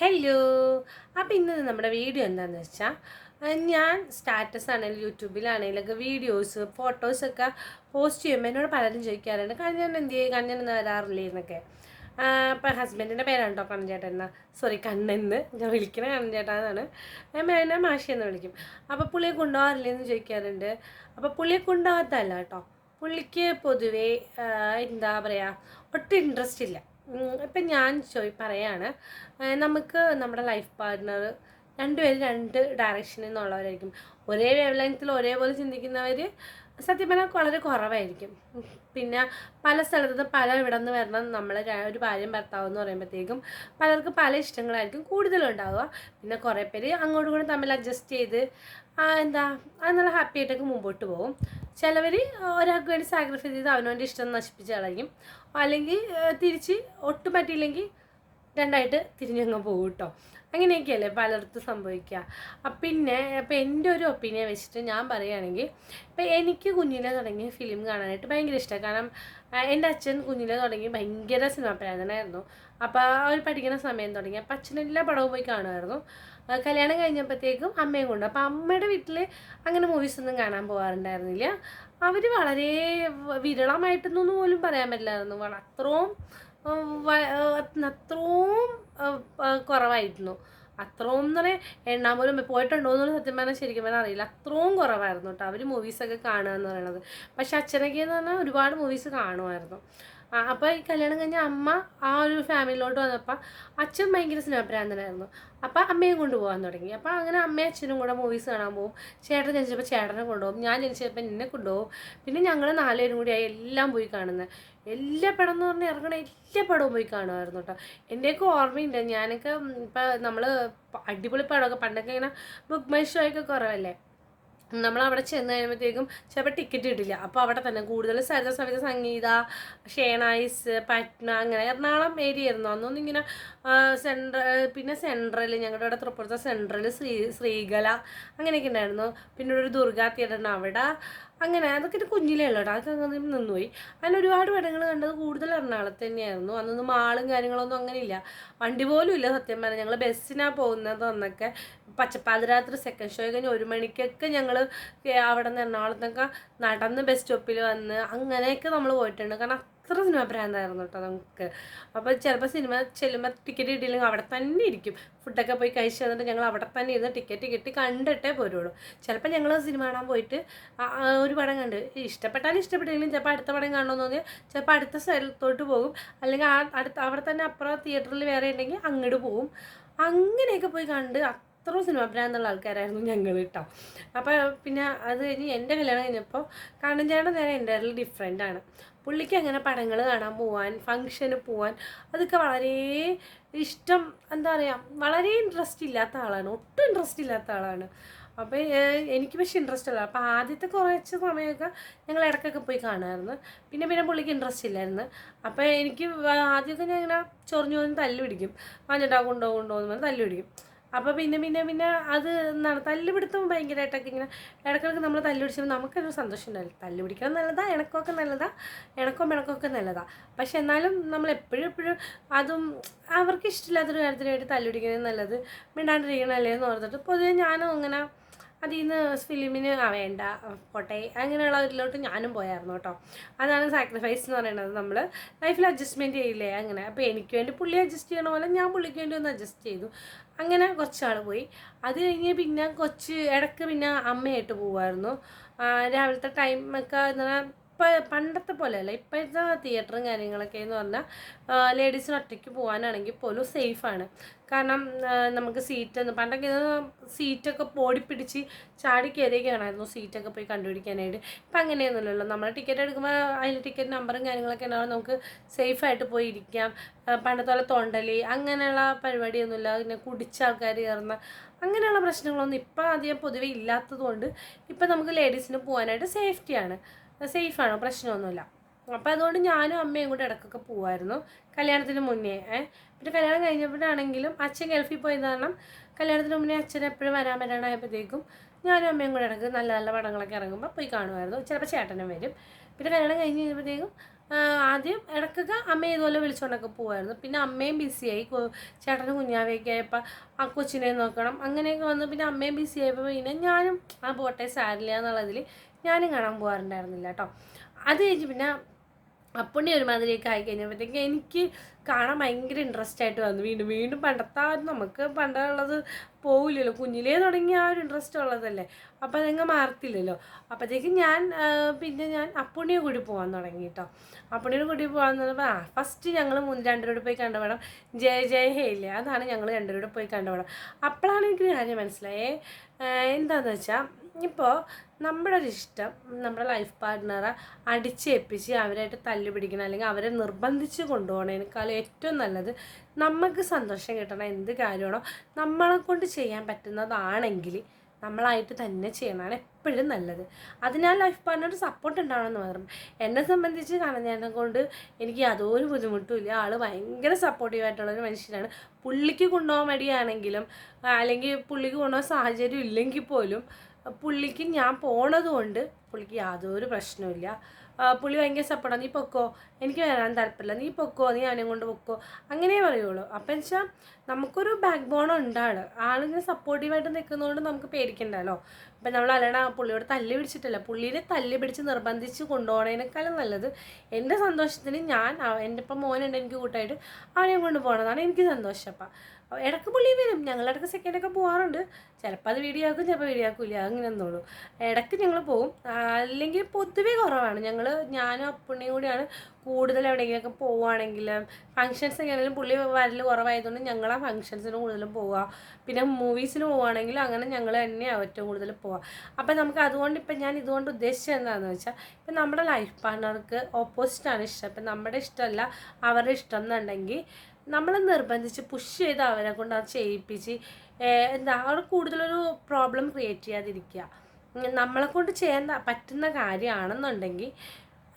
Hello അപ്പോൾ ഇന്ന് നമ്മുടെ വീഡിയോ എന്താണെന്ന് വെച്ചാൽ ഞാൻ സ്റ്റാറ്റസ് ആണെങ്കിലും യൂട്യൂബിലാണെങ്കിലൊക്കെ വീഡിയോസ് ഫോട്ടോസൊക്കെ പോസ്റ്റ് ചെയ്യുമ്പോൾ എന്നോട് പലരും ചോദിക്കാറുണ്ട്. കഞ്ഞൻ എന്ത് ചെയ്യും? കഞ്ഞൻ എന്ന് വരാറില്ലേ? എന്നൊക്കെ. അപ്പം ഹസ്ബൻഡിന്റെ പേരാണ് കേട്ടോ കണ്ണൻചേട്ടൻ എന്നാ സോറി കണ്ണെന്ന്. ഞാൻ വിളിക്കണ കണ്ണൻചേട്ടാന്നാണ് എന്നെ മാഷി എന്ന് വിളിക്കും. അപ്പോൾ പുള്ളിയെ കൊണ്ടുപോകാറില്ലേ എന്ന് ചോദിക്കാറുണ്ട്. അപ്പോൾ പുള്ളിയെ കൊണ്ടുപോകാത്തല്ല കേട്ടോ പുള്ളിക്ക് പൊതുവേ എന്താ പറയുക ഒട്ടും ഇൻട്രസ്റ്റ് ഇല്ല. ഇപ്പം ഞാൻ ചോയ് പറയാണ് നമുക്ക് നമ്മുടെ ലൈഫ് പാർട്ട്ണർ രണ്ടുപേരും രണ്ട് ഡയറക്ഷനിൽ നിന്നുള്ളവരായിരിക്കും. ഒരേ വേവ് ലെങ്ത്തിൽ ഒരേപോലെ ചിന്തിക്കുന്നവർ സത്യം പറഞ്ഞാൽ വളരെ കുറവായിരിക്കും. പിന്നെ പല സ്ഥലത്ത് പല ഇവിടെ നിന്ന് വരണം നമ്മൾ ഒരു ഭാര്യയും ഭർത്താവ് എന്ന് പറയുമ്പോഴത്തേക്കും പലർക്കും പല ഇഷ്ടങ്ങളായിരിക്കും കൂടുതലും ഉണ്ടാവുക പിന്നെ കുറേ പേര് അങ്ങോട്ടും ഇങ്ങോട്ടും തമ്മിൽ അഡ്ജസ്റ്റ് ചെയ്ത് എന്താ അത് നല്ല ഹാപ്പി ആയിട്ടൊക്കെ മുമ്പോട്ട് പോകും. ചിലവർ ഒരാൾക്ക് വേണ്ടി സാക്രിഫൈസ് ചെയ്ത് അവനവന്റെ ഇഷ്ടം നശിപ്പിച്ച് കളയും അല്ലെങ്കിൽ തിരിച്ച് ഒട്ടും പറ്റിയില്ലെങ്കിൽ രണ്ടായിട്ട് തിരിഞ്ഞങ്ങ് പോകും കേട്ടോ. അങ്ങനെയൊക്കെയല്ലേ പലയിടത്തും സംഭവിക്കുക. അപ്പം പിന്നെ അപ്പം എന്റെ ഒരു ഒപ്പീനിയൻ വെച്ചിട്ട് ഞാൻ പറയുകയാണെങ്കിൽ ഇപ്പം എനിക്ക് കുഞ്ഞിലെ തുടങ്ങി ഫിലിം കാണാനായിട്ട് ഭയങ്കര ഇഷ്ടമാണ് കാരണം എന്റെ അച്ഛൻ കുഞ്ഞിലെ തുടങ്ങി ഭയങ്കര സിനിമ പ്രേരണയായിരുന്നു അപ്പോൾ അവർ പഠിക്കുന്ന സമയം തുടങ്ങി. അപ്പം അച്ഛൻ എല്ലാ പടവും പോയി കാണുമായിരുന്നു. കല്യാണം കഴിഞ്ഞപ്പോഴത്തേക്കും അമ്മയും കൊണ്ട്. അപ്പോൾ അമ്മയുടെ വീട്ടിൽ അങ്ങനെ മൂവീസ് ഒന്നും കാണാൻ പോകാറുണ്ടായിരുന്നില്ല അവർ വളരെ വിരളമായിട്ടൊന്നും പോലും പറയാൻ പറ്റില്ലായിരുന്നു. അത്രയും അത്രയും കുറവായിരുന്നു. അത്രയും എന്ന് പറയാൻ എണ്ണാൻ പോലും പോയിട്ടുണ്ടോ എന്ന് സത്യം പറഞ്ഞാൽ ശരിക്കും പറഞ്ഞാൽ അറിയില്ല. അത്രയും കുറവായിരുന്നു കേട്ടോ. അവർ മൂവീസൊക്കെ കാണുക എന്ന് പറയുന്നത്. പക്ഷെ അച്ഛനൊക്കെ എന്ന് പറഞ്ഞാൽ ഒരുപാട് മൂവീസ് കാണുമായിരുന്നു. അപ്പോൾ ഈ കല്യാണം കഴിഞ്ഞ അമ്മ ആ ഒരു ഫാമിലിയിലോട്ട് വന്നപ്പോൾ അച്ഛൻ ഭയങ്കര സ്നേഹപ്രാന്തനായിരുന്നു അപ്പോൾ അമ്മയും കൊണ്ടുപോകാൻ തുടങ്ങി. അപ്പോൾ അങ്ങനെ അമ്മയും അച്ഛനും കൂടെ മൂവീസ് കാണാൻ പോകും ചേട്ടൻ ജനിച്ചപ്പോൾ ചേട്ടനെ കൊണ്ടുപോകും. ഞാൻ ജനിച്ചപ്പോൾ എന്നെ കൊണ്ടുപോകും. പിന്നെ ഞങ്ങൾ നാലുപേരും കൂടി ആയി എല്ലാം പോയി കാണുന്നത് എല്ലാ പടം എന്ന് പറഞ്ഞാൽ ഇറങ്ങണ എല്ലാ പടവും പോയി കാണുമായിരുന്നു കേട്ടോ എന്റെയൊക്കെ ഓർമ്മയുണ്ട് ഞാനൊക്കെ ഇപ്പം നമ്മൾ അടിപൊളി പടമൊക്കെ പണ്ടൊക്കെ ഇങ്ങനെ ബുക്ക് മൈ ഷോയൊക്കെ കുറവല്ലേ? നമ്മൾ അവിടെ ചെന്ന് കഴിയുമ്പോഴത്തേക്കും ചിലപ്പോൾ ടിക്കറ്റ് കിട്ടില്ല. അപ്പോൾ അവിടെ തന്നെ കൂടുതൽ സരിത സവിത സംഗീത ഷേണായിസ് പറ്റ്ന അങ്ങനെ എറണാകുളം ഏരിയ ആയിരുന്നു. അന്നൊന്നും ഇങ്ങനെ സെൻട്ര പിന്നെ സെൻട്രൽ ഞങ്ങളുടെ അവിടെ തൃപ്പുറത്തെ സെൻട്രൽ ശ്രീ ശ്രീകല അങ്ങനെയൊക്കെ ഉണ്ടായിരുന്നു. പിന്നെ ഒരു ദുർഗാ തിയേറ്റർ അവിടെ അങ്ങനെ അതൊക്കെ കുഞ്ഞിലേ ഉള്ളു കേട്ടോ. അതൊക്കെ അങ്ങനെ നിന്നുപോയി. അങ്ങനെ ഒരുപാട് പടങ്ങൾ കണ്ടത് കൂടുതൽ എറണാകുളത്ത് തന്നെയായിരുന്നു. അന്നൊന്നും മാളും കാര്യങ്ങളൊന്നും അങ്ങനെ ഇല്ല വണ്ടി പോലും ഇല്ല സത്യം പറഞ്ഞാൽ ഞങ്ങൾ ബസ്സിനാണ് പോകുന്നത് അന്നൊക്കെ. പച്ചപ്പാതിരാത്രി സെക്കൻഡ് ഷോ കഴിഞ്ഞ് ഒരു മണിക്കൊക്കെ ഞങ്ങൾ അവിടെ നിന്ന് എറണാകുളത്തൊക്കെ നടന്ന് ബസ് സ്റ്റോപ്പിൽ വന്ന് അങ്ങനെയൊക്കെ നമ്മൾ പോയിട്ടുണ്ട്. കാരണം അത്ര സിനിമ ഭ്രാന്തായിരുന്നു കേട്ടോ നമുക്ക്. അപ്പോൾ ചിലപ്പോൾ സിനിമ ചെല്ലുമ്പോൾ ടിക്കറ്റ് കിട്ടിയില്ലെങ്കിൽ അവിടെ തന്നെ ഇരിക്കും. ഫുഡൊക്കെ പോയി കഴിച്ച് തന്നിട്ട് ഞങ്ങൾ അവിടെ തന്നെ ഇരുന്ന് ടിക്കറ്റ് കിട്ടി കണ്ടിട്ടേ പോരുള്ളൂ. ചിലപ്പോൾ ഞങ്ങൾ സിനിമ കാണാൻ പോയിട്ട് ഒരു പടം കണ്ട്. ഇഷ്ടപ്പെട്ടാലും ഇഷ്ടപ്പെട്ടില്ലെങ്കിലും ചിലപ്പോൾ അടുത്ത പടം കാണണമെന്ന് തോന്നിയാൽ ചിലപ്പോൾ അടുത്ത സ്ഥലത്തോട്ട് പോകും. അല്ലെങ്കിൽ ആ അടുത്ത അവിടെ തന്നെ അപ്പുറം തിയേറ്ററിൽ വേറെ ഉണ്ടെങ്കിൽ അങ്ങോട്ട് പോകും അങ്ങനെയൊക്കെ പോയി കണ്ട് അത്ര സിനിമ ഭ്രാന്തുള്ള ആൾക്കാരായിരുന്നു ഞങ്ങൾ കേട്ടോ. അപ്പോൾ പിന്നെ അത് കഴിഞ്ഞ് എന്റെ കല്യാണം കഴിഞ്ഞപ്പോൾ കണ്ണൻ ചേട്ടൻ നേരെ എന്റെ ഡിഫറെന്റ് ആണ്. പുള്ളിക്ക് അങ്ങനെ പടങ്ങൾ കാണാൻ പോവാൻ ഫങ്ഷന് പോവാൻ അതൊക്കെ വളരെ ഇഷ്ടം എന്താ പറയുക വളരെ ഇൻട്രസ്റ്റ് ഇല്ലാത്ത ആളാണ്. ഒട്ടും ഇൻട്രസ്റ്റ് ഇല്ലാത്ത ആളാണ്. അപ്പോൾ എനിക്ക് പക്ഷേ ഇൻട്രസ്റ്റ് ഉള്ള അപ്പോൾ ആദ്യത്തെ കുറച്ച് സമയമൊക്കെ ഞങ്ങൾ ഇടയ്ക്കൊക്കെ പോയി കാണുമായിരുന്നു പിന്നെ പിന്നെ പുള്ളിക്ക് ഇൻട്രസ്റ്റ് ഇല്ലായിരുന്നു. അപ്പോൾ എനിക്ക് ആദ്യമൊക്കെ ഞാൻ ഇങ്ങനെ ചൊറിഞ്ഞു പോകുന്ന തല്ല് പിടിക്കും. വാഞ്ഞിട്ടാ കൊണ്ടോ കൊണ്ടോ എന്ന് പറഞ്ഞ് തല്ല് പിടിക്കും. അപ്പോൾ പിന്നെ പിന്നെ പിന്നെ അത് എന്താണ് തല്ലുപിടുത്തം ഭയങ്കരമായിട്ടൊക്കെ ഇങ്ങനെ ഇടക്കൊക്കെ നമ്മൾ തല്ലുപിടിച്ചപ്പോൾ നമുക്കൊരു സന്തോഷം ഉണ്ടാവില്ല തല്ലുപിടിക്കാൻ നല്ലതാ ഇണക്കമൊക്കെ നല്ലതാ ഇണക്കവും ഇണക്കമൊക്കെ നല്ലതാ. പക്ഷെ എന്നാലും നമ്മൾ എപ്പോഴും എപ്പോഴും അതും അവർക്ക് ഇഷ്ടമില്ലാത്തൊരു കാര്യത്തിന് വേണ്ടി തല്ല് പിടിക്കുന്നത് നല്ലത് മിണ്ടാണ്ടിരിക്കണല്ലേ എന്ന് ഓർത്തിട്ട് പൊതുവെ ഞാനും അങ്ങനെ അതിൽ നിന്ന് ഫിലിമിന് ആ വേണ്ട പോട്ടെ അങ്ങനെയുള്ള ഇതിലോട്ട് ഞാനും പോയായിരുന്നു കേട്ടോ. അതാണ് സാക്രിഫൈസ് എന്ന് പറയുന്നത് നമ്മൾ ലൈഫിൽ അഡ്ജസ്റ്റ്മെന്റ് ചെയ്യില്ലേ അങ്ങനെ. അപ്പോൾ എനിക്ക് വേണ്ടി പുള്ളി അഡ്ജസ്റ്റ് ചെയ്യണ പോലെ ഞാൻ പുള്ളിക്ക് വേണ്ടി ഒന്ന് അഡ്ജസ്റ്റ് ചെയ്തു. അങ്ങനെ കുറച്ചാൾ പോയി. അത് കഴിഞ്ഞ് പിന്നെ കൊച്ച് ഇടയ്ക്ക് പിന്നെ അമ്മയായിട്ട് രാവിലത്തെ രാവിലത്തെ ടൈമൊക്കെ എന്ന് പറഞ്ഞാൽ ഇപ്പം പണ്ടത്തെ പോലെയല്ല. ഇപ്പോഴത്തെ തിയേറ്ററും കാര്യങ്ങളൊക്കെ എന്ന് പറഞ്ഞാൽ ലേഡീസിന് ഒറ്റയ്ക്ക് പോകാനാണെങ്കിൽ പോലും സേഫാണ് കാരണം നമുക്ക് സീറ്റ് പണ്ടൊക്കെ ഇത് പോടി പിടിച്ച് ചാടി കയറിയൊക്കെ കാണായിരുന്നു സീറ്റൊക്കെ പോയി കണ്ടുപിടിക്കാനായിട്ട്. ഇപ്പം അങ്ങനെയൊന്നുമില്ലല്ലോ. നമ്മൾ ടിക്കറ്റ് എടുക്കുമ്പോൾ അതിൽ ടിക്കറ്റ് നമ്പറും കാര്യങ്ങളൊക്കെ ഉണ്ടാവും നമുക്ക് സേഫായിട്ട് പോയി ഇരിക്കാം. പണ്ടത്തെ പോലെ തൊണ്ടലി അങ്ങനെയുള്ള പരിപാടിയൊന്നുമില്ല. പിന്നെ കുടിച്ച ആൾക്കാർ കയറുന്ന അങ്ങനെയുള്ള പ്രശ്നങ്ങളൊന്നും ഇപ്പം അധികം പൊതുവെ ഇല്ലാത്തതുകൊണ്ട് ഇപ്പം നമുക്ക് ലേഡീസിന് പോകാനായിട്ട് സേഫ്റ്റിയാണ് സേഫാണ് പ്രശ്നമൊന്നുമില്ല. അപ്പോൾ അതുകൊണ്ട് ഞാനും അമ്മയും കൂടെ ഇടയ്ക്കൊക്കെ പോകുമായിരുന്നു കല്യാണത്തിന് മുന്നേ. പിന്നെ കല്യാണം കഴിഞ്ഞപ്പോഴാണെങ്കിലും അച്ഛൻ ഗൾഫിൽ പോയത് കാരണം കല്യാണത്തിന് മുന്നേ അച്ഛൻ എപ്പോഴും വരാൻ വരാനായപ്പോഴത്തേക്കും ഞാനും അമ്മയും കൂടെ ഇടയ്ക്ക് നല്ല നല്ല പടങ്ങളൊക്കെ ഇറങ്ങുമ്പോൾ പോയി കാണുമായിരുന്നു. ചിലപ്പോൾ ചേട്ടനും വരും. പിന്നെ കല്യാണം കഴിഞ്ഞ് കഴിഞ്ഞപ്പോഴത്തേക്കും ആദ്യം ഇടയ്ക്കൊക്കെ അമ്മ ഇതുപോലെ വിളിച്ചുകൊണ്ടൊക്കെ പോകുമായിരുന്നു പിന്നെ അമ്മയും ബിസിയായി ചേട്ടന് കുഞ്ഞാവയൊക്കെ ആയപ്പോൾ ആ കൊച്ചിനെ നോക്കണം. അങ്ങനെയൊക്കെ വന്ന് പിന്നെ അമ്മയും ബിസി ആയപ്പോൾ പിന്നെ ഞാനും ആ പോട്ടെ സാരില്ല എന്നുള്ളതിൽ ഞാനും കാണാൻ പോകാറുണ്ടായിരുന്നില്ല കേട്ടോ അത് കഴിഞ്ഞ് പിന്നെ അപ്പുണ്ണി ഒരുമാതിരിയൊക്കെ ആയി കഴിഞ്ഞപ്പോഴത്തേക്ക് എനിക്ക് കാണാൻ ഭയങ്കര ഇൻട്രസ്റ്റ് ആയിട്ട് വന്നു. വീണ്ടും വീണ്ടും പണ്ടത്തെ നമുക്ക് പണ്ടുള്ളത് പോവില്ലല്ലോ. കുഞ്ഞിലേ തുടങ്ങി ആ ഒരു ഇൻട്രസ്റ്റ് ഉള്ളതല്ലേ. അപ്പോൾ അതങ്ങ് മാറത്തില്ലല്ലോ. അപ്പോഴത്തേക്ക് ഞാൻ പിന്നെ ഞാൻ അപ്പുണ്ണിയെ കൂടി പോകാൻ തുടങ്ങി കേട്ടോ അപ്പുണ്ണിയുടെ കൂടി പോകാൻ പറഞ്ഞപ്പോൾ ആ ഫസ്റ്റ് ഞങ്ങൾ മുൻ രണ്ടുപേരും പോയി കണ്ടപടം ജയ ജയ ഹേ ഇല്ലേ? അതാണ് ഞങ്ങൾ രണ്ടുപേരും പോയി കണ്ടപടം അപ്പോഴാണ് എനിക്ക് കാര്യം മനസ്സിലായേ എന്താണെന്ന് വെച്ചാൽ ഇപ്പോൾ നമ്മുടെ ഒരു ഇഷ്ടം നമ്മുടെ ലൈഫ് പാർട്ട്ണറെ അടിച്ചേൽപ്പിച്ച് അവരായിട്ട് തല്ലു പിടിക്കണം അല്ലെങ്കിൽ അവരെ നിർബന്ധിച്ച് കൊണ്ടുപോകണേക്കാൾ ഏറ്റവും നല്ലത് നമുക്ക് സന്തോഷം കിട്ടണ എന്ത് കാര്യമാണോ നമ്മളെ കൊണ്ട് ചെയ്യാൻ പറ്റുന്നതാണെങ്കിൽ നമ്മളായിട്ട് തന്നെ ചെയ്യണതാണ് എപ്പോഴും നല്ലത്. അതിനാൽ ലൈഫ് പാർട്ട്ണറുടെ സപ്പോർട്ട് ഉണ്ടാവണമെന്ന് മാത്രം. എന്നെ സംബന്ധിച്ച് കാണുന്നതിനെ കൊണ്ട് എനിക്ക് യാതൊരു ബുദ്ധിമുട്ടും ഇല്ല. ആൾ ഭയങ്കര സപ്പോർട്ടീവായിട്ടുള്ളൊരു മനുഷ്യനാണ്. പുള്ളിക്ക് കൊണ്ടുപോകാൻ മടിയാണെങ്കിലും അല്ലെങ്കിൽ പുള്ളിക്ക് കൊണ്ടുപോകാൻ സാഹചര്യം ഇല്ലെങ്കിൽ പോലും പുള്ളിക്ക് ഞാൻ പോണത് കൊണ്ട് പുള്ളിക്ക് യാതൊരു പ്രശ്നവുമില്ല പുള്ളി ഭയങ്കര സപ്പോർട്ടാണ് നീ പൊക്കോ? എനിക്ക് വരാൻ താല്പര്യമില്ല. നീ പൊക്കോ? നീ അവനെ കൊണ്ട് പൊക്കോ? അങ്ങനെ പറയുള്ളൂ. അപ്പം വെച്ചാൽ നമുക്കൊരു ബാക്ക് ബോൺ ഉണ്ടാണ് ആളിങ്ങനെ സപ്പോർട്ടീവായിട്ട് നിൽക്കുന്നതുകൊണ്ട് നമുക്ക് പേടിക്കണ്ടല്ലോ. ഇപ്പം നമ്മൾ അല്ലണ പുള്ളിയോട് തല്ലി പിടിച്ചിട്ടില്ല. പുള്ളീനെ തല്ലി പിടിച്ച് നിർബന്ധിച്ച് കൊണ്ടുപോകണേനേക്കാളും നല്ലത് എന്റെ സന്തോഷത്തിന് ഞാൻ എന്റെ ഇപ്പം മോനുണ്ട് എനിക്ക് കൂട്ടായിട്ട് അവനെയും കൊണ്ട് പോകണതാണ് എനിക്ക് സന്തോഷം. അപ്പം ഇടയ്ക്ക് പുള്ളി വരും ഞങ്ങളിടയ്ക്ക് സെക്കൻഡൊക്കെ പോകാറുണ്ട് ചിലപ്പോൾ അത് വീഡിയോ ആക്കും ചിലപ്പോൾ വീഡിയോ ആക്കില്ല. അങ്ങനെ ഒന്നുള്ളൂ ഇടയ്ക്ക് ഞങ്ങൾ പോകും അല്ലെങ്കിൽ പൊതുവേ കുറവാണ്. ഞങ്ങൾ ഞാനും അപ്പുണ്ണിയും കൂടിയാണ് കൂടുതൽ എവിടെയെങ്കിലുമൊക്കെ പോവുകയാണെങ്കിൽ ഫങ്ഷൻസ് ആണെങ്കിലും പുള്ളി വരൽ കുറവായതുകൊണ്ട് ഞങ്ങൾ ആ ഫങ്ഷൻസിന് കൂടുതലും പോവുക പിന്നെ മൂവീസിന് പോവുകയാണെങ്കിലും അങ്ങനെ ഞങ്ങൾ തന്നെയാണ് ഏറ്റവും കൂടുതൽ പോവുക അപ്പം നമുക്ക് അതുകൊണ്ട് ഇപ്പം ഞാൻ ഇതുകൊണ്ട് ഉദ്ദേശിച്ചത് എന്താണെന്ന് വെച്ചാൽ ഇപ്പം നമ്മുടെ ലൈഫ് പാർട്ട്ണർക്ക് ഓപ്പോസിറ്റാണ് ഇഷ്ടം. ഇപ്പം നമ്മുടെ ഇഷ്ടമല്ല അവരുടെ ഇഷ്ടം എന്നുണ്ടെങ്കിൽ നമ്മൾ നിർബന്ധിച്ച് പുഷ് ചെയ്ത് അവരെ കൊണ്ട് അത് ചെയ്യിപ്പിച്ച് എന്താ അവർ കൂടുതലൊരു പ്രോബ്ലം ക്രിയേറ്റ് ചെയ്യാതിരിക്കുക. നമ്മളെ കൊണ്ട് ചെയ്യാൻ പറ്റുന്ന കാര്യമാണെന്നുണ്ടെങ്കിൽ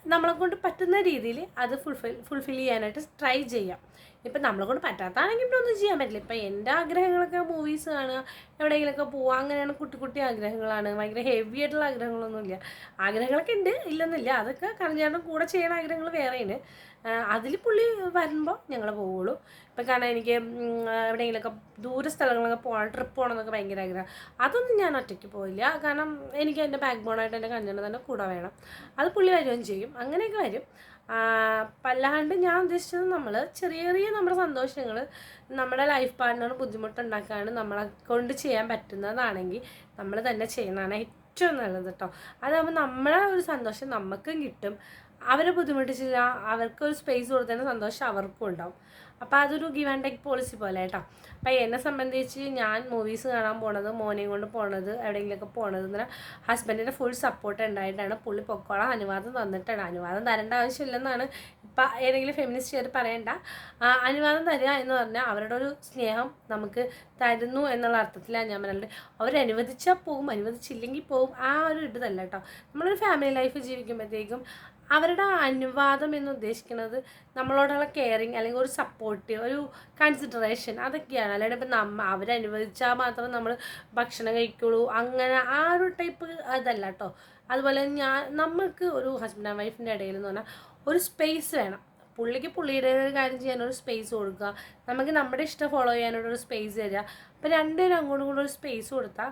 നമ്മളെ കൊണ്ട് പറ്റുന്ന രീതിയിൽ അത് ഫുൾഫിൽ ഫുൾഫിൽ ചെയ്യാനായിട്ട് ട്രൈ ചെയ്യാം. ഇപ്പം നമ്മളെ കൊണ്ട് പറ്റാത്താണെങ്കിൽ പിന്നെ ഒന്നും ചെയ്യാൻ പറ്റില്ല. ഇപ്പം എന്റെ ആഗ്രഹങ്ങളൊക്കെ മൂവീസ് കാണുക എവിടെയെങ്കിലുമൊക്കെ പോവുക അങ്ങനെയാണ് കുട്ടി കുട്ടി ആഗ്രഹങ്ങളാണ്. ഭയങ്കര ഹെവി ആയിട്ടുള്ള ആഗ്രഹങ്ങളൊന്നുമില്ല. ആഗ്രഹങ്ങളൊക്കെ ഉണ്ട് ഇല്ലെന്നില്ല അതൊക്കെ കറഞ്ഞാണ്ട് കൂടെ ചെയ്യുന്ന ആഗ്രഹങ്ങൾ വേറെയാണ്. അതിൽ പുള്ളി വരുമ്പോൾ ഞങ്ങൾ പോവുള്ളൂ. ഇപ്പം കാരണം എനിക്ക് എവിടെയെങ്കിലുമൊക്കെ ദൂര സ്ഥലങ്ങളൊക്കെ പോകണം ട്രിപ്പ് പോകണം എന്നൊക്കെ ഭയങ്കര ആഗ്രഹം. അതൊന്നും ഞാൻ ഒറ്റയ്ക്ക് പോയില്ല കാരണം എനിക്ക് എന്റെ ബാക്ക് ബോണായിട്ട് എന്റെ കഞ്ഞണ്ണ തന്നെ കൂടെ വേണം. അത് പുള്ളി വരികയും ചെയ്യും. അങ്ങനെയൊക്കെ വരും. അല്ലാണ്ട് ഞാൻ ഉദ്ദേശിച്ചത് നമ്മൾ ചെറിയ ചെറിയ നമ്മുടെ സന്തോഷങ്ങൾ നമ്മുടെ ലൈഫ് പാർട്ട്ണർ ബുദ്ധിമുട്ടുണ്ടാക്കാണ്ട് നമ്മളെ കൊണ്ട് ചെയ്യാൻ പറ്റുന്നതാണെങ്കിൽ നമ്മൾ തന്നെ ചെയ്യുന്നതാണ് ഏറ്റവും നല്ലത് കേട്ടോ അതാകുമ്പോൾ നമ്മളെ ഒരു സന്തോഷം നമുക്കും കിട്ടും. അവരെ ബുദ്ധിമുട്ടിച്ചില്ല അവർക്കൊരു സ്പേസ് കൊടുത്തതിന് സന്തോഷം അവർക്കും ഉണ്ടാവും. അപ്പോൾ അതൊരു ഗിവ് ആൻഡ് ടേക്ക് പോളിസി പോലെ കേട്ടോ. അപ്പോൾ എന്നെ സംബന്ധിച്ച് ഞാൻ മൂവീസ് കാണാൻ പോണത് മോനെയും കൊണ്ട് പോണത് എവിടെയെങ്കിലുമൊക്കെ പോണത് എന്ന് പറഞ്ഞാൽ ഹസ്ബൻഡിന്റെ ഫുൾ സപ്പോർട്ട് ഉണ്ടായിട്ടാണ് പുള്ളി പൊക്കോളം അനുവാദം തന്നിട്ടാണ് അനുവാദം തരേണ്ട ആവശ്യമില്ലെന്നാണ് ഇപ്പം ഏതെങ്കിലും ഫെമിനിസ്റ്റ് ചെയ്ത് പറയണ്ട. അനുവാദം തരിക എന്ന് പറഞ്ഞാൽ അവരുടെ ഒരു സ്നേഹം നമുക്ക് തരുന്നു എന്നുള്ള അർത്ഥത്തിലാണ് ഞാൻ പറയുന്നത് അവരനുവദിച്ചാൽ പോകും അനുവദിച്ചില്ലെങ്കിൽ പോകും ആ ഒരു ഇതല്ല കേട്ടോ. നമ്മളൊരു ഫാമിലി ലൈഫ് ജീവിക്കുമ്പോഴത്തേക്കും അവരുടെ അനുവാദം എന്ന് ഉദ്ദേശിക്കുന്നത് നമ്മളോടുള്ള കെയറിങ് അല്ലെങ്കിൽ ഒരു സപ്പോർട്ട് ഒരു കൺസിഡറേഷൻ അതൊക്കെയാണ്. അല്ലാണ്ട് ഇപ്പം നമ്മ അവരനുവദിച്ചാൽ മാത്രം നമ്മൾ ഭക്ഷണം കഴിക്കുള്ളൂ. അങ്ങനെ ആ ഒരു ടൈപ്പ് അതല്ല കേട്ടോ അതുപോലെ ഞാൻ നമുക്ക് ഒരു ഹസ്ബൻഡ് ആൻഡ് വൈഫിന്റെ ഇടയിൽ എന്ന് പറഞ്ഞാൽ ഒരു സ്പേസ് വേണം. പുള്ളിക്ക് പുള്ളിയുടെ ഒരു കാര്യം ചെയ്യാൻ ഒരു സ്പേസ് കൊടുക്കുക. നമുക്ക് നമ്മുടെ ഇഷ്ടം ഫോളോ ചെയ്യാനുള്ള ഒരു സ്പേസ് തരിക. അപ്പോൾ രണ്ടുപേരും അങ്ങോട്ടും ഇങ്ങോട്ടും ഒരു സ്പേസ് കൊടുത്താൽ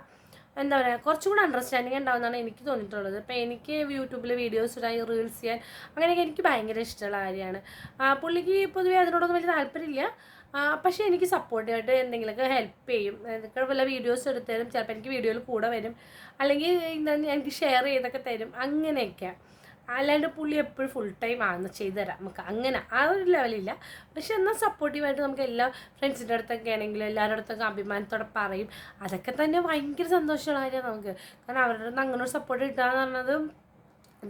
എന്താ പറയുക കുറച്ചും കൂടെ അണ്ടർസ്റ്റാൻഡിങ് ഉണ്ടാവുന്നതാണ് എനിക്ക് തോന്നിയിട്ടുള്ളത്. ഇപ്പോൾ എനിക്ക് യൂട്യൂബിൽ വീഡിയോസ് ഇടാൻ റീൽസ് ചെയ്യാൻ അങ്ങനെയൊക്കെ എനിക്ക് ഭയങ്കര ഇഷ്ടമുള്ള കാര്യമാണ്. പുള്ളിക്ക് പൊതുവേ അതിനോടൊന്നും വലിയ താല്പര്യമില്ല. പക്ഷേ എനിക്ക് സപ്പോർട്ടീവായിട്ട് എന്തെങ്കിലുമൊക്കെ ഹെൽപ്പ് ചെയ്യും. എന്തൊക്കെ വല്ല വീഡിയോസ് എടുത്തു തരും ചിലപ്പോൾ എനിക്ക് വീഡിയോയിൽ കൂടെ വരും. അല്ലെങ്കിൽ എനിക്ക് ഷെയർ ചെയ്തൊക്കെ തരും. അങ്ങനെയൊക്കെ അല്ലാണ്ട് പുള്ളി എപ്പോഴും ഫുൾ ടൈം ആണെന്ന് ചെയ്തു തരാം. നമുക്ക് അങ്ങനെ ആ ഒരു ലെവലില്ല പക്ഷെ എന്നാൽ സപ്പോർട്ടീവായിട്ട് നമുക്ക് എല്ലാ ഫ്രണ്ട്സിന്റെ അടുത്തൊക്കെ ആണെങ്കിലും എല്ലാവരുടെ അടുത്തൊക്കെ അഭിമാനത്തോടെ പറയും. അതൊക്കെ തന്നെ ഭയങ്കര സന്തോഷമുള്ള കാര്യമാണ് നമുക്ക്. കാരണം അവരുടെ അടുത്ത് അങ്ങനെ ഒരു സപ്പോർട്ട് കിട്ടുക എന്ന് പറഞ്ഞത്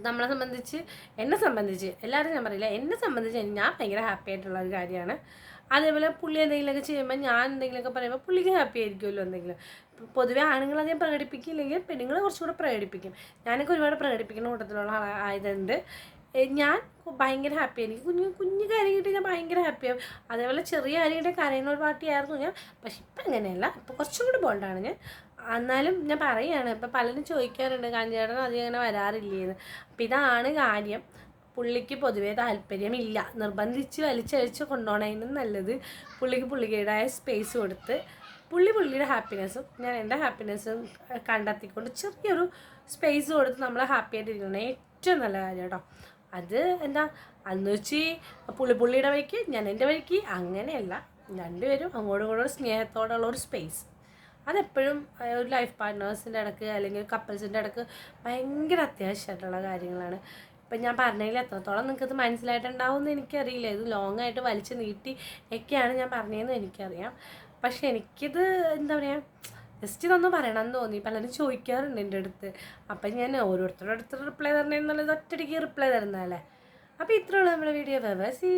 നമ്മളെ സംബന്ധിച്ച് എന്നെ സംബന്ധിച്ച് എല്ലാവരും ഞാൻ പറയില്ല എന്നെ സംബന്ധിച്ച് ഞാൻ ഭയങ്കര ഹാപ്പി ആയിട്ടുള്ള ഒരു കാര്യമാണ്. അതേപോലെ പുള്ളി എന്തെങ്കിലുമൊക്കെ ചെയ്യുമ്പോൾ ഞാൻ എന്തെങ്കിലുമൊക്കെ പറയുമ്പോൾ പുള്ളിക്ക് ഹാപ്പി ആയിരിക്കുമല്ലോ എന്തെങ്കിലും. പൊതുവേ ആണുങ്ങൾ അധികം പ്രകടിപ്പിക്കില്ലെങ്കിൽ പെണ്ണുങ്ങൾ കുറച്ചുകൂടെ പ്രകടിപ്പിക്കും. ഞാനൊക്കെ ഒരുപാട് പ്രകടിപ്പിക്കുന്ന കൂട്ടത്തിലുള്ള ആയതുകൊണ്ട് ഞാൻ ഭയങ്കര ഹാപ്പി ആയിരിക്കും. കുഞ്ഞു കുഞ്ഞു കാര്യം കിട്ടി ഞാൻ ഭയങ്കര ഹാപ്പിയാവും അതേപോലെ ചെറിയ കാര്യങ്ങളുടെ കരയുന്ന ഒരു പാർട്ടിയായിരുന്നു ഞാൻ. പക്ഷെ ഇപ്പം അങ്ങനെയല്ല. ഇപ്പം കുറച്ചും കൂടി ബോണ്ടാണ് ഞാൻ. എന്നാലും ഞാൻ പറയുകയാണ് ഇപ്പം പലരും ചോദിക്കാറുണ്ട് കാഞ്ചേട്ടൻ അധികം അങ്ങനെ വരാറില്ലേന്ന്. അപ്പം ഇതാണ് കാര്യം. പുള്ളിക്ക് പൊതുവേ താല്പര്യമില്ല. നിർബന്ധിച്ച് വലിച്ചഴിച്ച് കൊണ്ടുപോകണതിനും നല്ലത് പുള്ളിക്ക് പുള്ളിക്കേടായ സ്പേസ് കൊടുത്ത് പുള്ളി പുള്ളിയുടെ ഹാപ്പിനെസ്സും ഞാൻ എന്റെ ഹാപ്പിനെസ്സും കണ്ടെത്തിക്കൊണ്ട് ചെറിയൊരു സ്പേസ് കൊടുത്ത് നമ്മൾ ഹാപ്പി ആയിട്ടിരിക്കണം ഏറ്റവും നല്ല കാര്യം കേട്ടോ അത് എന്താ? അന്ന് വെച്ച് പുള്ളി പുള്ളിയുടെ വഴിക്ക് ഞാൻ എന്റെ വഴിക്ക് അങ്ങനെയല്ല. രണ്ടുപേരും അങ്ങോട്ടും ഇങ്ങോട്ടും സ്നേഹത്തോടുള്ള ഒരു സ്പേസ് അതെപ്പോഴും ഒരു ലൈഫ് പാർട്ട്നേഴ്സിന്റെ ഇടയ്ക്ക് അല്ലെങ്കിൽ കപ്പിൾസിന്റെ ഇടയ്ക്ക് ഭയങ്കര അത്യാവശ്യമായിട്ടുള്ള കാര്യങ്ങളാണ്. ഇപ്പം ഞാൻ പറഞ്ഞതിൽ എത്രത്തോളം നിങ്ങൾക്കത് മനസ്സിലായിട്ടുണ്ടാവും എന്ന് എനിക്കറിയില്ല. ഇത് ലോങ് ആയിട്ട് വലിച്ചു നീട്ടി ഒക്കെയാണ് ഞാൻ പറഞ്ഞതെന്ന് എനിക്കറിയാം. പക്ഷെ എനിക്കിത് എന്താ പറയുക ജസ്റ്റ് ഇതൊന്നും പറയണം എന്ന് തോന്നി പലരും ചോദിക്കാറുണ്ട് എന്റെ അടുത്ത്. അപ്പം ഞാൻ ഓരോരുത്തരുടെ അടുത്ത് റിപ്ലൈ തരണേന്നുള്ളത് ഒറ്റടിക്ക് റിപ്ലൈ തരുന്നതല്ലേ? അപ്പോൾ ഇത്രയുള്ള നമ്മുടെ വീഡിയോ ബൈ സീ